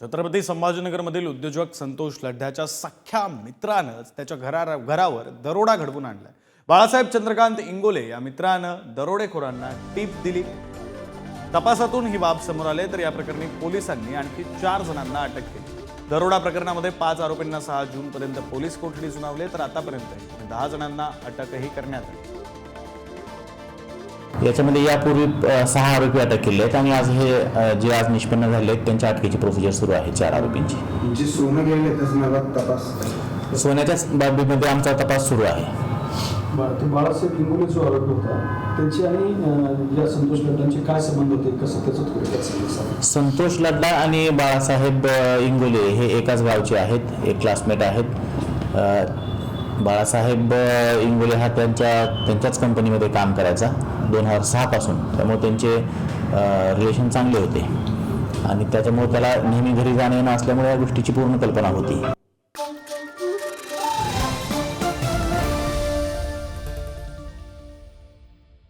छत्रपती संभाजीनगरमधील उद्योजक संतोष लड्ढ्याच्या सख्या मित्रानंच त्याच्या घरा घरावर दरोडा घडवून आणलाय. बाळासाहेब चंद्रकांत इंगोले या मित्रानं दरोडेखोरांना टीप दिली. तपासातून ही बाब समोर आले तर या प्रकरणी पोलिसांनी आणखी चार जणांना अटक केली. दरोडा प्रकरणामध्ये पाच आरोपींना सहा जूनपर्यंत पोलीस कोठडी सुनावले तर आतापर्यंत दहा जणांना अटकही करण्यात आली. याच्यामध्ये यापूर्वी सहा आरोपी अटक केले आहेत आणि आज हे जे आज निष्पन्न झाले आहेत त्यांच्या अटकेची प्रोसिजर सुरू आहे चार आरोपींची. सोन्याच्या बाबीमध्ये आमचा तपास सुरू आहे. बरं ते बाळासाहेब इंगोले जो आरोपी होता त्यांची आणि या संतोष लड्डांचे काय संबंध होते? कसं त्याचं थोडक्यात सांगा सर. संतोष लड्डा आणि बाळासाहेब इंगोले हे एकाच गावचे आहेत एक क्लासमेट आहेत. बाळासाहेब इंगोले हा त्यांच्या त्यांच्याच कंपनीमध्ये काम करायचा दोन हजार सहापासून. त्यामुळे त्यांचे रिलेशन चांगले होते. आणि त्याच्यामुळे त्याला नेहमी घरी जाणं येणं असल्यामुळे या गोष्टीची पूर्ण कल्पना होती.